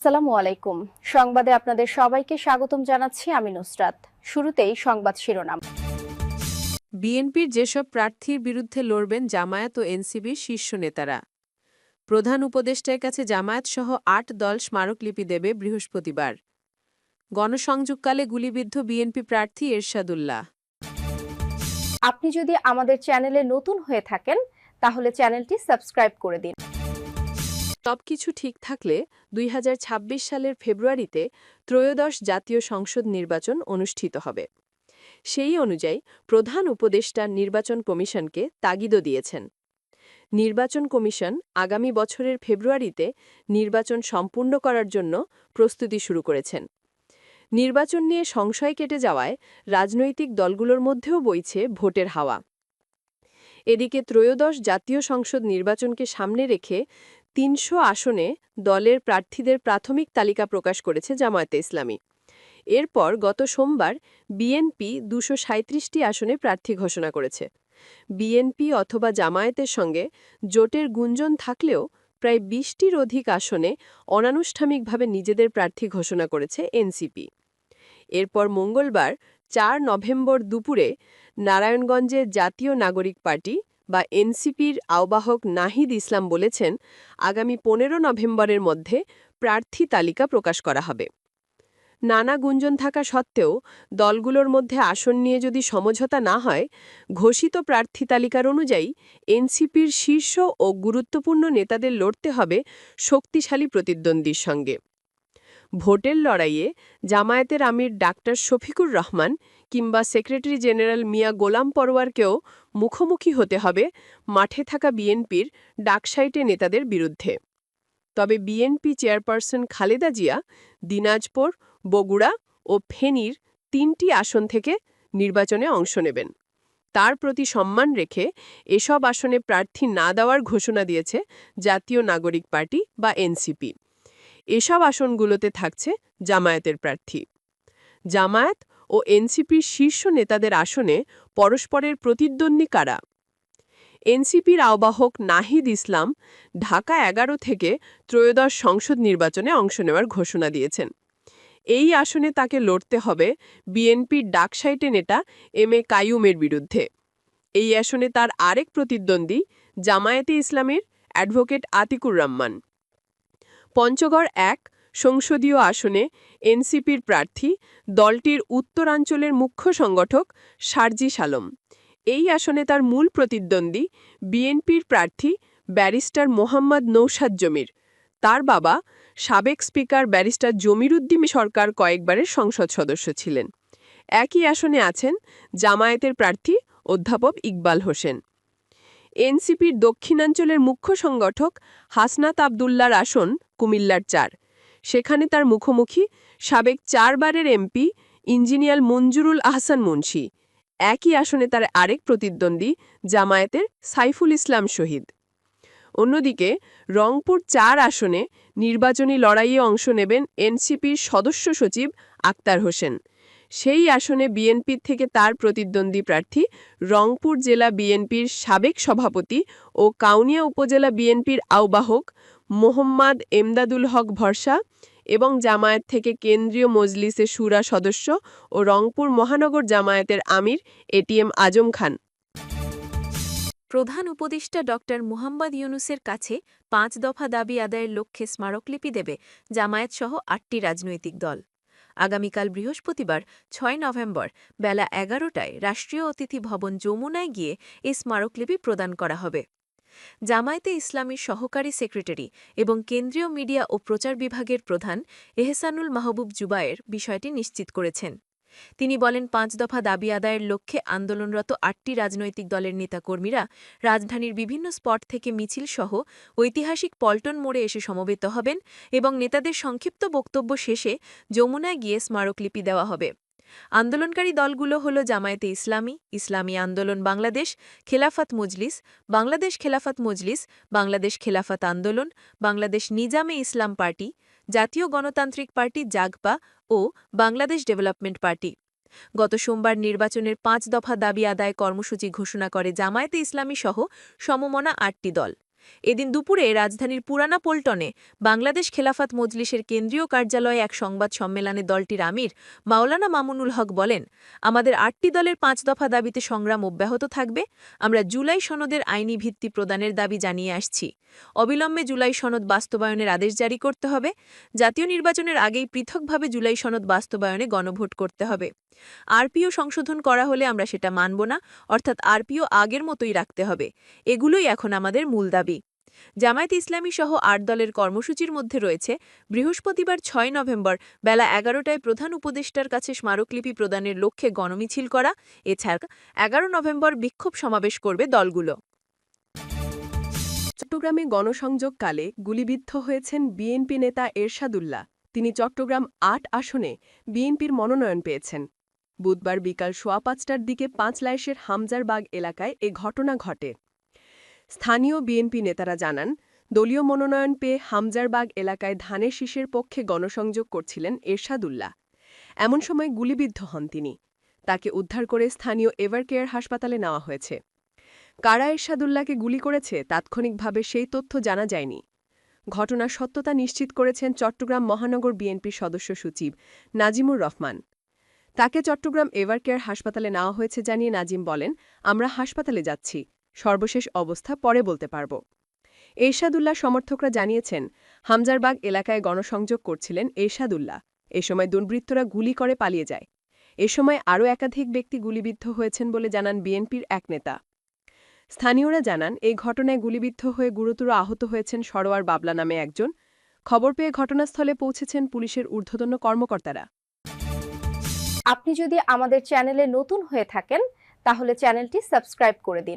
আসসালামু আলাইকুম। সংবাদে আপনাদের সবাইকে স্বাগতম জানাচ্ছি আমি নুসরাত। শুরুতেই সংবাদ শিরোনাম। বিএনপির যেসব প্রার্থীর বিরুদ্ধে লড়বেন জামায়াত ও এনসিবির শীর্ষ নেতারা। প্রধান উপদেষ্টার কাছে জামায়াতসহ আট দল স্মারকলিপি দেবে বৃহস্পতিবার। গণসংযোগকালে গুলিবিদ্ধ বিএনপি প্রার্থী এরশাদুল্লাহ। আপনি যদি আমাদের চ্যানেলে নতুন হয়ে থাকেন তাহলে চ্যানেলটি সাবস্ক্রাইব করে দিন। সবকিছু ঠিক থাকলে দুই হাজার ছাব্বিশ সালের ফেব্রুয়ারিতে ত্রয়োদশ জাতীয় সংসদ নির্বাচন অনুষ্ঠিত হবে। সেই অনুযায়ী প্রধান উপদেষ্টা নির্বাচন কমিশনকে তাগিদও দিয়েছেন। নির্বাচন কমিশন আগামী বছরের ফেব্রুয়ারিতে নির্বাচন সম্পূর্ণ করার জন্য প্রস্তুতি শুরু করেছেন। নির্বাচন নিয়ে সংশয় কেটে যাওয়ায় রাজনৈতিক দলগুলোর মধ্যেও বইছে ভোটের হাওয়া। এদিকে ত্রয়োদশ জাতীয় সংসদ নির্বাচনকে সামনে রেখে তিনশো আসনে দলের প্রার্থীদের প্রাথমিক তালিকা প্রকাশ করেছে জামায়াতে ইসলামী। এরপর গত সোমবার বিএনপি দুশো সাঁত্রিশটি আসনে প্রার্থী ঘোষণা করেছে। বিএনপি অথবা জামায়াতের সঙ্গে জোটের গুঞ্জন থাকলেও প্রায় বিশটির অধিক আসনে অনানুষ্ঠানিকভাবে নিজেদের প্রার্থী ঘোষণা করেছে এনসিপি। এরপর মঙ্গলবার চার নভেম্বর দুপুরে নারায়ণগঞ্জের জাতীয় নাগরিক পার্টি বা এনসিপির আহ্বায়ক নাহিদ ইসলাম বলেছেন, আগামী পনেরো নভেম্বরের মধ্যে প্রার্থী তালিকা প্রকাশ করা হবে। নানা গুঞ্জন থাকা সত্ত্বেও দলগুলোর মধ্যে আসন নিয়ে যদি সমঝোতা না হয়, ঘোষিত প্রার্থী তালিকার অনুযায়ী এনসিপির শীর্ষ ও গুরুত্বপূর্ণ নেতাদের লড়তে হবে শক্তিশালী প্রতিদ্বন্দ্বীর সঙ্গে। ভোটের লড়াইয়ে জামায়াতের আমির ডাক্তার শফিকুর রহমান কিংবা সেক্রেটারি জেনারেল মিয়া গোলাম পরোয়ারকেও মুখোমুখি হতে হবে মাঠে থাকা বিএনপির ডাকসাইটে নেতাদের বিরুদ্ধে। তবে বিএনপি চেয়ারপারসন খালেদা জিয়া দিনাজপুর, বগুড়া ও ফেনীর তিনটি আসন থেকে নির্বাচনে অংশ নেবেন। তার প্রতি সম্মান রেখে এসব আসনে প্রার্থী না দেওয়ার ঘোষণা দিয়েছে জাতীয় নাগরিক পার্টি বা এনসিপি। এসব আসনগুলোতে থাকছে জামায়াতের প্রার্থী। জামায়াত ও এনসিপির শীর্ষ নেতাদের আসনে পরস্পরের প্রতিদ্বন্দ্বী কারা? এনসিপির আহ্বায়ক নাহিদ ইসলাম ঢাকা এগারো থেকে ত্রয়োদশ সংসদ নির্বাচনে অংশ নেওয়ার ঘোষণা দিয়েছেন। এই আসনে তাকে লড়তে হবে বিএনপির ডাকসাইটে নেতা এম এ কাইয়ুমের বিরুদ্ধে। এই আসনে তার আরেক প্রতিদ্বন্দ্বী জামায়াতে ইসলামের অ্যাডভোকেট আতিকুর রহমান। পঞ্চগড় এক সংসদীয় আসনে এনসিপির প্রার্থী, দলটির উত্তরাঞ্চলের মুখ্য সংগঠক সারজি সালম। এই আসনে তার মূল প্রতিদ্বন্দ্বী বিএনপির প্রার্থী ব্যারিস্টার মোহাম্মদ নৌসাদ জমির। তার বাবা সাবেক স্পিকার ব্যারিস্টার জমিরুদ্দিন সরকার কয়েকবারের সংসদ সদস্য ছিলেন। একই আসনে আছেন জামায়াতের প্রার্থী অধ্যাপক ইকবাল হোসেন। এনসিপির দক্ষিণাঞ্চলের মুখ্য সংগঠক হাসনাত আবদুল্লার আসন কুমিল্লার চার। সেখানে তার মুখোমুখি সাবেক চারবারের এমপি ইঞ্জিনিয়ার মঞ্জুরুল আহসান মুন্সি। একই আসনে তার আরেক প্রতিদ্বন্দ্বী জামায়াতের সাইফুল ইসলাম শহীদ। অন্যদিকে রংপুর চার আসনে নির্বাচনী লড়াইয়ে অংশ নেবেন এনসিপির সদস্য সচিব আক্তার হোসেন। সেই আসনে বিএনপির থেকে তার প্রতিদ্বন্দ্বী প্রার্থী রংপুর জেলা বিএনপির সাবেক সভাপতি ও কাউনিয়া উপজেলা বিএনপির আহ্বায়ক মোহাম্মদ এমদাদুল হক ভরসা এবং জামায়াত থেকে কেন্দ্রীয় মজলিসে সুরা সদস্য ও রংপুর মহানগর জামায়াতের আমির এটিএম আজম খান। প্রধান উপদেষ্টা ড. মুহাম্মদ ইউনুসের কাছে পাঁচ দফা দাবি আদায়ের লক্ষ্যে স্মারকলিপি দেবে জামায়াতসহ আটটি রাজনৈতিক দল। আগামীকাল বৃহস্পতিবার, ছয় নভেম্বর, বেলা এগারোটায় রাষ্ট্রীয় অতিথি ভবন যমুনায় গিয়ে এই স্মারকলিপি প্রদান করা হবে। জামায়াতে ইসলামীর সহকারী সেক্রেটারি এবং কেন্দ্রীয় মিডিয়া ও প্রচার বিভাগের প্রধান এহসানুল মাহবুব জুবায়ের বিষয়টি নিশ্চিত করেছেন। তিনি বলেন, পাঁচ দফা দাবি আদায়ের লক্ষ্যে আন্দোলনরত আটটি রাজনৈতিক দলের নেতাকর্মীরা রাজধানীর বিভিন্ন স্পট থেকে মিছিল সহ ঐতিহাসিক পল্টন মোড়ে এসে সমবেত হবেন এবং নেতাদের সংক্ষিপ্ত বক্তব্য শেষে যমুনায় গিয়ে স্মারকলিপি দেওয়া হবে। আন্দোলনকারী দলগুলো হল জামায়াতে ইসলামী ইসলামী আন্দোলন বাংলাদেশ, খেলাফত মজলিস, বাংলাদেশ খেলাফত মজলিস, বাংলাদেশ খেলাফত আন্দোলন, বাংলাদেশ নিজামে ইসলাম পার্টি, জাতীয় গণতান্ত্রিক পার্টি জাগপা ও বাংলাদেশ ডেভেলপমেন্ট পার্টি। গত সোমবার নির্বাচনের পাঁচ দফা দাবি আদায় কর্মসূচি ঘোষণা করে জামায়াতে ইসলামী সহ সমমনা আটটি দল। এদিন দুপুরে রাজধানীর পুরানা পল্টনে বাংলাদেশ খেলাফাত মজলিসের কেন্দ্রীয় কার্যালয়ে এক সংবাদ সম্মেলনে দলটির আমির মাওলানা মামুনুল হক বলেন, আমাদের আটটি দলের পাঁচ দফা দাবিতে সংগ্রাম অব্যাহত থাকবে। আমরা জুলাই সনদের আইনি ভিত্তি প্রদানের দাবি জানিয়ে আসছি। অবিলম্বে জুলাই সনদ বাস্তবায়নের আদেশ জারি করতে হবে। জাতীয় নির্বাচনের আগেই পৃথকভাবে জুলাই সনদ বাস্তবায়নে গণভোট করতে হবে। আরপিও সংশোধন করা হলে আমরা সেটা মানব না, অর্থাৎ আরপিও আগের মতোই রাখতে হবে। এগুলোই এখন আমাদের মূল দাবি। জামায়াত ইসলামী সহ আট দলের কর্মসূচির মধ্যে রয়েছে, বৃহস্পতিবার ছয় নভেম্বর বেলা এগারোটায় প্রধান উপদেষ্টার কাছে স্মারকলিপি প্রদানের লক্ষ্যে গণমিছিল করা, এছাড়া এগারো নভেম্বর বিক্ষোভ সমাবেশ করবে দলগুলো। চট্টগ্রামে গণসংযোগকালে গুলিবিদ্ধ হয়েছেন বিএনপি নেতা এরশাদুল্লাহ। তিনি চট্টগ্রাম আট আসনে বিএনপির মনোনয়ন পেয়েছেন। বুধবার বিকাল সোয়া পাঁচটার দিকে পাঁচলাইশের হামজারবাগ এলাকায় এ ঘটনা ঘটে। স্থানীয় বিএনপি নেতারা জানান, দলীয় মনোনয়ন পেয়ে হামজারবাগ এলাকায় ধানের শীষের পক্ষে গণসংযোগ করছিলেন এরশাদুল্লাহ। এমন সময় গুলিবিদ্ধ হন তিনি। তাকে উদ্ধার করে স্থানীয় এভারকেয়ার হাসপাতালে নেওয়া হয়েছে। কারা এরশাদুল্লাহকে গুলি করেছে তাৎক্ষণিকভাবে সেই তথ্য জানা যায়নি। ঘটনার সত্যতা নিশ্চিত করেছেন চট্টগ্রাম মহানগর বিএনপির সদস্য সচিব নাজিমুর রহমান। তাকে চট্টগ্রাম এভারকেয়ার হাসপাতালে নেওয়া হয়েছে জানিয়ে নাজিম বলেন, আমরা হাসপাতালে যাচ্ছি। সর্বশেষ অবস্থা পরে বলতে পারব। এরশাদুল্লাহ সমর্থকরা জানিয়েছেন, হামজারবাগ এলাকায় গণসংযোগ করছিলেন এরশাদুল্লাহ। এ সময় দুর্বৃত্তরা গুলি করে পালিয়ে যায়। এ সময় আরও একাধিক ব্যক্তি গুলিবিদ্ধ হয়েছেন বলে জানান বিএনপির এক নেতা। স্থানীয়রা জানান এই ঘটনায় গুলিবিদ্ধ হয়ে গুরুতর আহত হয়েছেন সরোয়ার বাবলা নামে একজন। খবর পেয়ে ঘটনাস্থলে পৌঁছেছেন পুলিশের ঊর্ধ্বতন কর্মকর্তারা। আপনি যদি আমাদের চ্যানেলে নতুন হয়ে থাকেন, তাহলে চ্যানেলটি সাবস্ক্রাইব করে দিন।